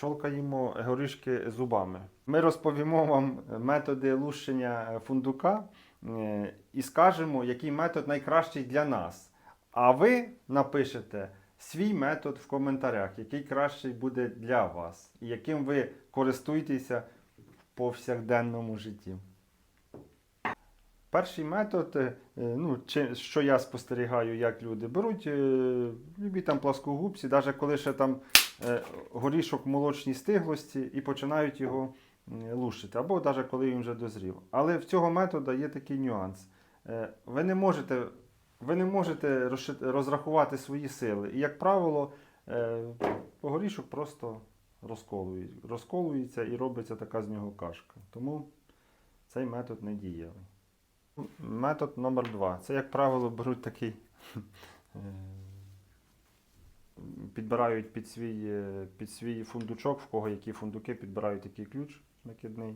щолкаємо горішки зубами. Ми розповімо вам методи лущення фундука е, і скажемо, який метод найкращий для нас. А ви напишете свій метод в коментарях, який кращий буде для вас, і яким ви користуєтеся в повсякденному житті. Перший метод, е, ну, чи, що я спостерігаю, як люди беруть е, любі там пласкогубці, навіть коли ще там горішок молочній стиглості і починають його м, лущити, або навіть коли він вже дозрів. Але в цього методу є такий нюанс. Е, ви не можете, ви не можете розрахувати свої сили. І, як правило, е, горішок просто розколує, розколується і робиться така з нього кашка. Тому цей метод не дієвий. Метод номер два. Це, як правило, беруть такий. Підбирають під свій, е, під свій фундучок, в кого які фундуки, підбирають такий ключ накидний.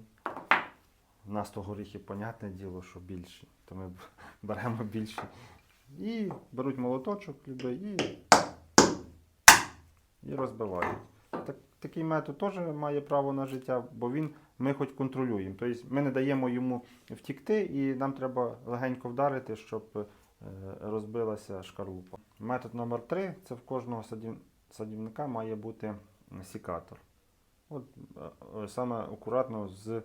У нас то горіхи, понятне діло, що більші, то ми беремо більші. І беруть молоточок любий і, і розбивають. Так, такий метод теж має право на життя, бо він ми хоч контролюємо. Тобто ми не даємо йому втікти, і нам треба легенько вдарити, щоб розбилася шкарлупа. Метод номер три це в кожного садівника має бути сікатор. От е, е, саме акуратно з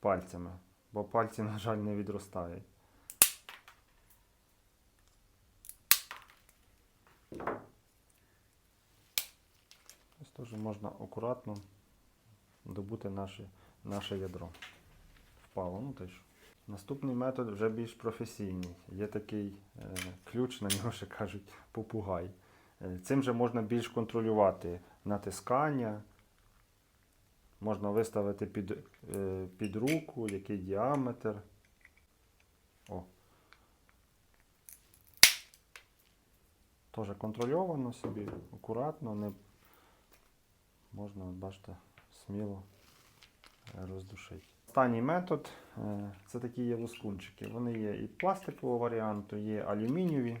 пальцями, бо пальці, на жаль, не відростають. Ось теж можна акуратно добути наше, наше ядро. Впало, ну теж. Наступний метод вже більш професійний. Є такий е, ключ, на нього ще кажуть попугай. Е, цим же можна більш контролювати натискання. Можна виставити під, е, під руку, який діаметр. О. Теж контрольовано собі, акуратно, не можна, бачите, сміло роздушити. Останній метод е, це такі є лоскунчики. Вони є і пластикового варіанту, є алюмінієві.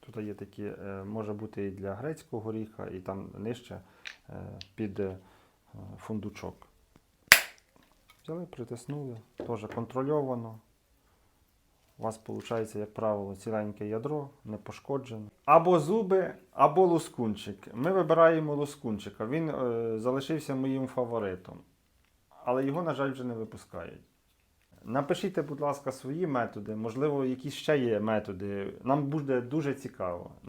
Тут є такі, е, може бути і для грецького горіха, і там нижче е, під фундучок. Взяли, притиснули, теж контрольовано. У вас виходить, як правило, ціленьке ядро, не пошкоджене. Або зуби, або лоскунчик. Ми вибираємо лоскунчика. Він е, залишився моїм фаворитом. Але його, на жаль, вже не випускають. Напишіть, будь ласка, свої методи, можливо, якісь ще є методи. Нам буде дуже цікаво.